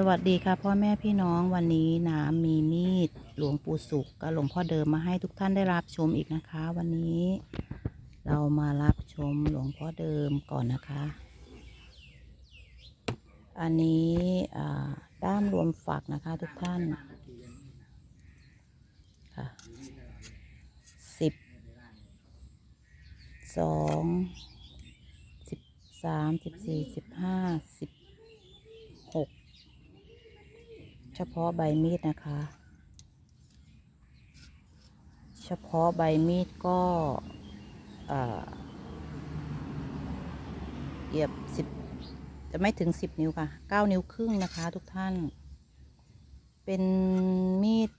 สวัสดีค่ะพ่อแม่พี่น้องวันนี้น้ำมีมีดหลวงปู่สุขกับหลวงพ่อเดิมมาให้ทุกท่านได้รับชมอีกนะคะ วันนี้เรามารับชมหลวงพ่อเดิมก่อนนะคะ อันนี้ด้ามรวมฝักนะคะทุกท่านค่ะสิบสองสิบสามสิบสี่สิบห้าสิบหก เฉพาะใบมีดนะคะ เฉพาะใบมีดก็เหยียบสิบจะไม่ถึงสิบนิ้วค่ะเก้านิ้วครึ่งนะคะทุกท่าน เป็นมีด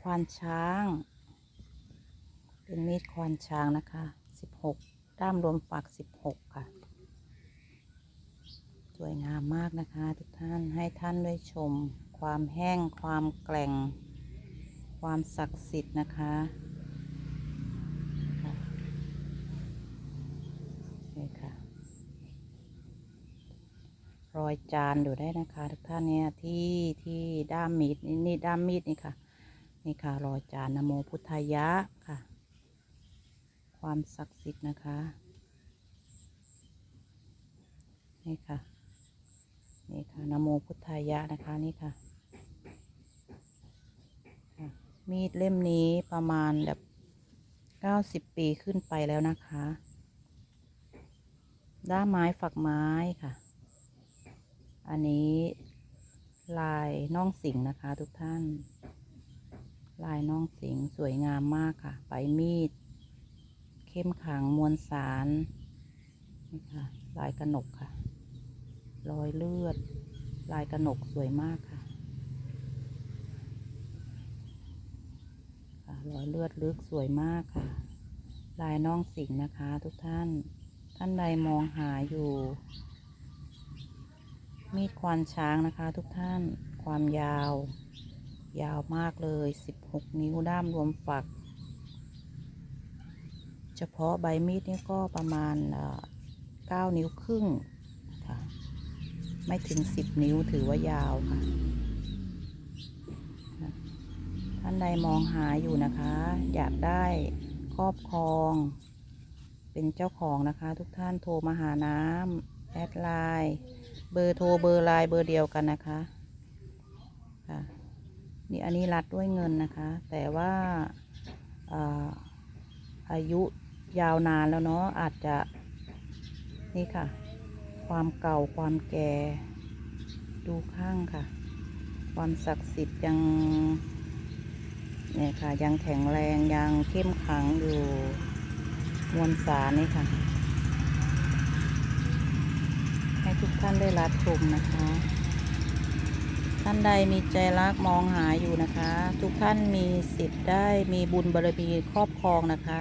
ควานช้าง เป็นมีดควานช้างนะคะสิบหกด้ามรวมฝักสิบหกค่ะ วยงามมากนะคะ ทุกท่านให้ท่านได้ชม ความแห้งความแกร่ง ความศักดิ์สิทธิ์นะคะนี่ค่ะ รอยจานอยู่ได้นะคะ ทุกท่านเนี่ยที่ที่ด้ามมีดนี่ด้ามมีดนี่ค่ะ นี่ค่ะ รอยจานนโมพุทธายะค่ะ ความศักดิ์สิทธิ์นะคะนี่ค่ะ นี่ค่ะนโมพุทธายะนะคะนี่ค่ะค่ะ มีดเล่มนี้ประมาณแบบเก้าสิบปีขึ้นไปแล้วนะคะ ด้ามไม้ฝักไม้ค่ะ อันนี้ลายน่องสิงนะคะทุกท่าน ลายน่องสิงสวยงามมากค่ะใบมีด เข้มขังมวลสารนี่ค่ะ ลายกระหนกค่ะ รอยเลือด ลายกระหนกสวยมากค่ะค่ะรอยเลือดลึกสวยมากค่ะ ลายน้องสิงนะคะ ทุกท่าน ท่านใดมองหาอยู่ มีดควานช้างนะคะ ทุกท่าน ความยาว ยาวมากเลย 16 นิ้วด้ามรวมฝัก เฉพาะใบมีดนี่ก็ประมาณเอ่อ9นิ้วครึ่ง ไม่ถึงสิบนิ้วถือว่ายาวค่ะ ท่านใดมองหาอยู่นะคะ อยากได้ครอบครอง เป็นเจ้าของนะคะ ทุกท่านโทรมาหาน้ำแอดไลน์เบอร์โทรเบอร์ไลน์เบอร์เดียวกันนะคะค่ะนี่อันนี้รัดด้วยเงินนะคะ แต่ว่าอาอายุยาวนานแล้วเนาะอาจจะนี่ค่ะ ความเก่าความแก่ ดูข้างค่ะ ความศักดิ์สิทธิ์ยังเนี่ยค่ะ ยังแข็งแรงยังเข้มขังอยู่มวลสารนี่ค่ะ ให้ทุกท่านได้รับชมนะคะ ท่านใดมีใจรักมองหาอยู่นะคะ ทุกท่านมีสิทธิ์ได้มีบุญบารมีครอบครองนะคะ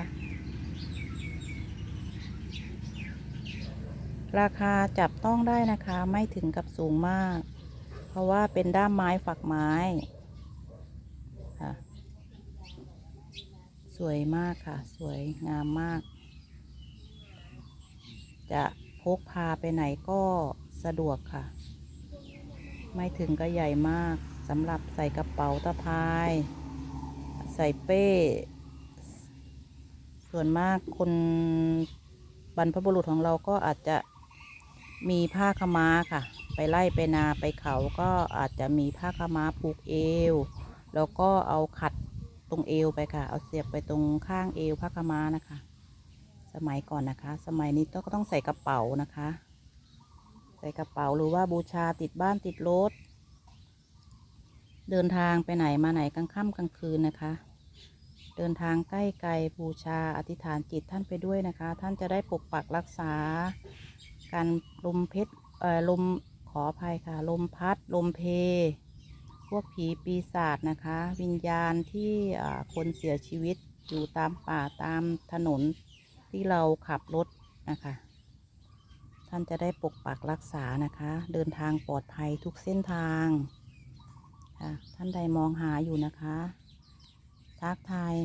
ราคาจับต้องได้นะคะไม่ถึงกับสูงมาก เพราะว่าเป็นด้ามไม้ฝักไม้ค่ะสวยมากค่ะ สวยงามมาก จะพกพาไปไหนก็สะดวกค่ะ ไม่ถึงก็ใหญ่มากสำหรับใส่กระเป๋าตะพาย ใส่เป้ ส่วนมากคนบรรพบุรุษของเราก็อาจจะ มีผ้าขม้าค่ะ ไปไล่ไปนาไปเขาก็อาจจะมีผ้าขม้าผูกเอว แล้วก็เอาขัดตรงเอวไปค่ะ เอาเสียบไปตรงข้างเอวผ้าขม้านะคะ สมัยก่อนนะคะ สมัยนี้ก็ต้องใส่กระเป๋านะคะ ใส่กระเป๋าหรือว่าบูชาติดบ้านติดรถ เดินทางไปไหนมาไหนกลางค่ำกลางคืนนะคะ เดินทางใกล้ไกลบูชาอธิษฐานจิตท่านไปด้วยนะคะ ท่านจะได้ปกปักรักษา การลมเพชรลมขออภัยค่ะ ลมพัด ลมเพ พวกผีปีศาจนะคะ วิญญาณที่คนเสียชีวิตอยู่ตามป่าตามถนนที่เราขับรถนะคะ ท่านจะได้ปกปักรักษานะคะ เดินทางปลอดภัยทุกเส้นทางค่ะท่านใดมองหาอยู่นะคะ ทักทาย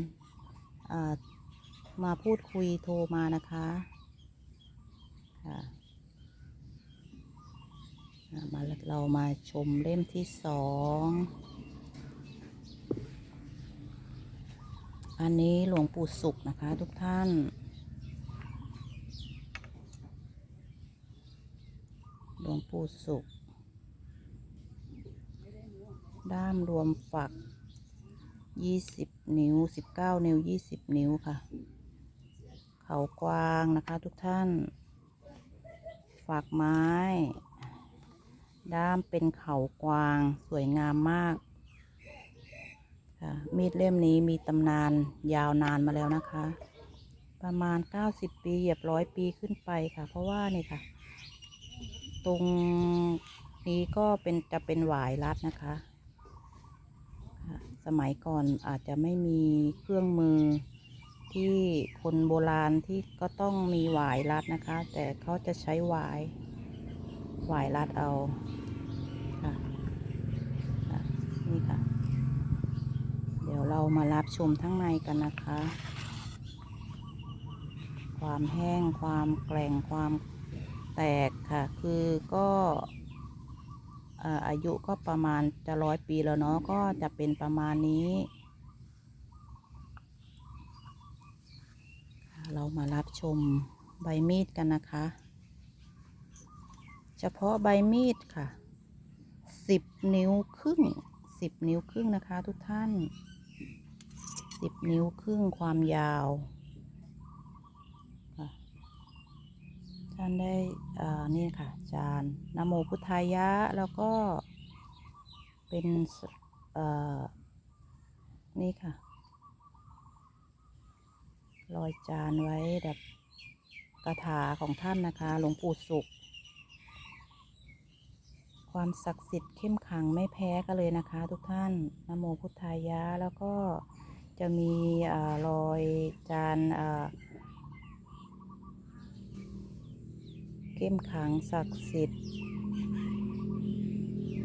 มาพูดคุยโทรมานะคะค่ะ มาเรามาชมเล่มที่สอง อันนี้หลวงปู่สุขนะคะทุกท่าน หลวงปู่สุข ด้ามรวมฝัก20นิ้ว19นิ้ว20นิ้วค่ะ เขากวางนะคะทุกท่านฝักไม้ ด้ามเป็นเขากวางสวยงามมาก ค่ะ มีดเล่มนี้มีตำนานยาวนานมาแล้วนะคะ ประมาณ 90 ปี เหยียบร้อยปีขึ้นไปค่ะ เพราะว่านี่ค่ะ ตรงนี้ก็เป็นจะเป็นหวายรัดนะคะ สมัยก่อนอาจจะไม่มีเครื่องมือที่คนโบราณที่ก็ต้องมีหวายรัดนะคะ แต่เขาจะใช้หวาย วายรัดเอาค่ะนี่ค่ะ เดี๋ยวเรามารับชมทั้งในกันนะคะ ความแห้งความแกร่งความแตกค่ะ คือก็เอ่อายุก็ประมาณจะร้อยปีแล้วเนาะก็จะเป็นประมาณนี้ เรามารับชมใบมีดกันนะคะ เฉพาะใบมีดค่ะสิบนิ้วครึ่งสิบนิ้วครึ่งนะคะทุกท่านสิบนิ้วครึ่งความยาวท่านได้อ่านี่ค่ะ จานนโมพุทธายะ แล้วก็เป็นอ่อนี่ค่ะรอยจานไว้แบบกระถาของท่านนะคะ หลวงปู่สุข ความศักดิ์สิทธิ์เข้มขังไม่แพ้กันเลยนะคะ ทุกท่านนโมพุทธายะแล้วก็จะมีอรอยจานเข้มขังศักดิ์สิทธิ์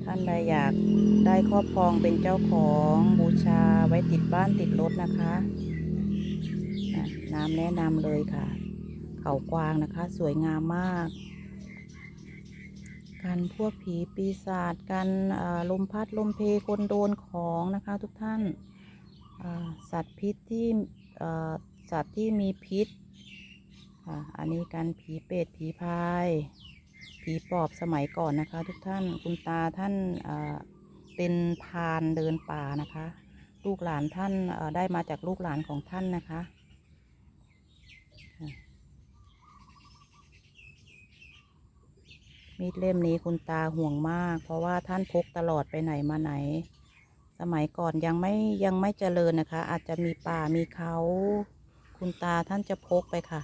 ท่านใดอยากได้ครอบครองเป็นเจ้าของบูชาไว้ติดบ้านติดรถนะคะอะน้ำแนะนำเลยค่ะ เขากวางนะคะ สวยงามมาก กันพวกผีปีศาจกันลมพัดลมเพคนโดนของนะคะทุกท่านสัตว์พิษที่สัตว์ที่มีพิษค่ะอันนี้กันผีเป็ดผีพาย ผีปอบสมัยก่อนนะคะ ทุกท่านคุณตาท่านเป็นพานเดินป่านะคะ ลูกหลานท่านได้มาจากลูกหลานของท่านนะคะ มีดเล่มนี้คุณตาห่วงมาก เพราะว่าท่านพกตลอดไปไหนมาไหน สมัยก่อนยังไม่ยังไม่เจริญนะคะ อาจจะมีป่ามีเขา คุณตาท่านจะพกไปค่ะ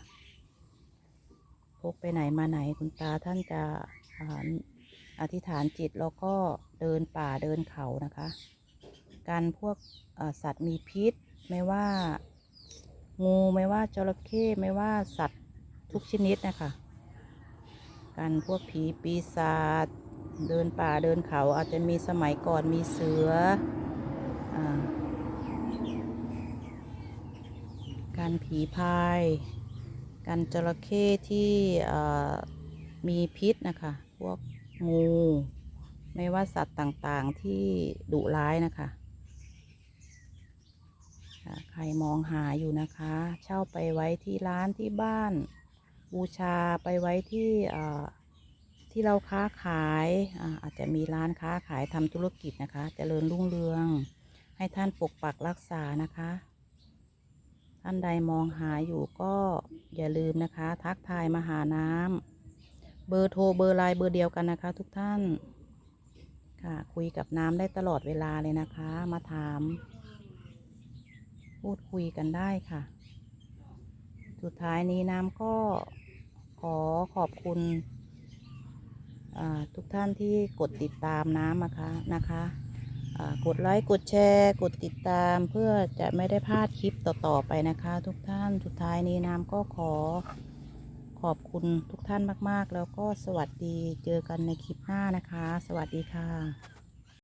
พกไปไหนมาไหน คุณตาท่านจะอธิษฐานจิตแล้วก็เดินป่าเดินเขานะคะ การพวกสัตว์มีพิษ ไม่ว่างูไม่ว่าจระเข้ไม่ว่าสัตว์ทุกชนิดนะคะ การพวกผีปีศาจเดินป่าเดินเขาอาจจะมีสมัยก่อนมีเสืออการผีพายกันจระเข้ที่มีพิษนะคะ พวกงู ไม่ว่าสัตว์ต่างๆที่ดุร้ายนะคะใครมองหาอยู่นะคะ เช่าไปไว้ที่ร้านที่บ้าน บูชาไปไว้ที่ที่เราค้าขายอาจจะมีร้านค้าขายทำธุรกิจนะคะจเจริญรุ่งเรือง ให้ท่านปกปักรักษานะคะ ท่านใดมองหาอยู่ก็อย่าลืมนะคะ ทักทายมาหาน้ำเบอร์โทรเบอร์ไลน์เบอร์เดียวกันนะคะ ทุกท่านค่ะคุยกับน้ำได้ตลอดเวลาเลยนะคะ มาถาม พูดคุยกันได้ค่ะ สุดท้ายนี้น้ำก็ขอขอบคุณทุกท่านที่กดติดตามน้ำนะคะนะคะกดไลค์กดแชร์ กดติดตามเพื่อจะไม่ได้พลาดคลิปต่อๆไปนะคะ ทุกท่านสุดท้ายนี้น้ำก็ขอขอบคุณทุกท่านมากๆ แล้วก็สวัสดีเจอกันในคลิปหน้านะคะ สวัสดีค่ะ